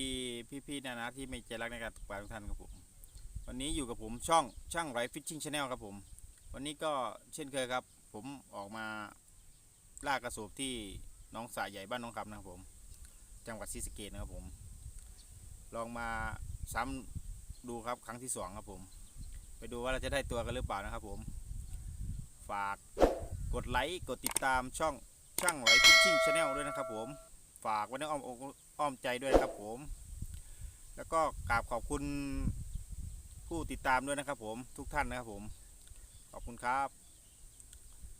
ดีพี่ๆนานาที่ไม่ใจรักในการตกปลาทุกท่านครับผมวันนี้อยู่กับผมช่องช่างไรฟิชชิ่งชาแนลครับผม วันนี้ก็เช่นเคยครับ ผมออกมาลากกระสูบที่น้องสาใหญ่บ้านน้องคำนะครับผม จังหวัดศรีสะเกษนะครับผม ลองมาซ้ำดูครับครั้งที่สองครับผม ไปดูว่าเราจะได้ตัวกันหรือเปล่านะครับผม ฝากกดไลค์กดติดตามช่องช่างไรฟิชชิ่งชาแนลด้วย ฝากไว้ในอ้อมอกอ้อมใจด้วยนะครับผม แล้วก็กราบขอบคุณผู้ติดตามด้วยนะครับผมทุกท่านนะครับผม ขอบคุณครับ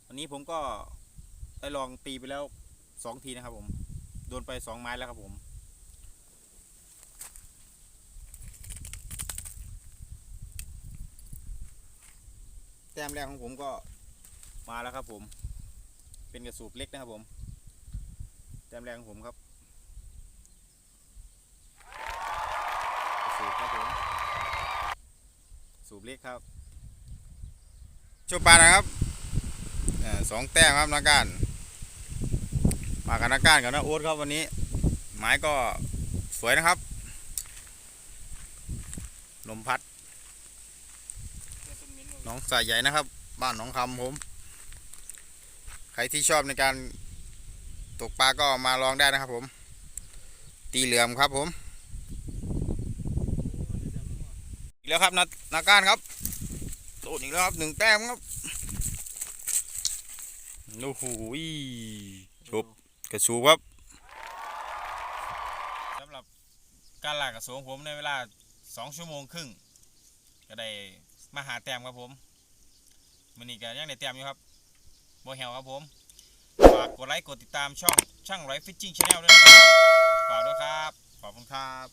วันนี้ผมก็ได้ลองตีไปแล้วสองทีนะครับผม โดนไปสองไม้แล้วครับผมแต้มแรกของผมก็มาแล้วครับผม เป็นกระสูบเล็กนะครับผม แต้มแรกของผมครับสูบครับผมสูบเล็กครับโชว์ปลานะครับสองแต้มครับนักการมากับนักการกับนักโอ๊ตครับวันนี้ไม้ก็สวยนะครับลมพัดน้องสายใหญ่นะครับ บ้านหนองคำผม ใครที่ชอบในการ ตกปลาก็มาลองได้นะครับผม ตีเหลือมครับผมอีกแล้วครับนานาก้านครับโดนอีกแล้วครับหนึ่งแต้มครับโอ้โหชุบกระชูครับสำหรับการลากกระสูงผมในเวลาสองชั่วโมงครึ่ง ก็ได้มาหาแต้มครับผมมันนี่ก็ยังได้แต้มอยู่ครับโบเฮลครับผม ฝากกดไลค์กดติดตามช่องช่างไรฟิชชิ่งชาแนลด้วยนะครับฝากด้วยครับ ขอบคุณครับ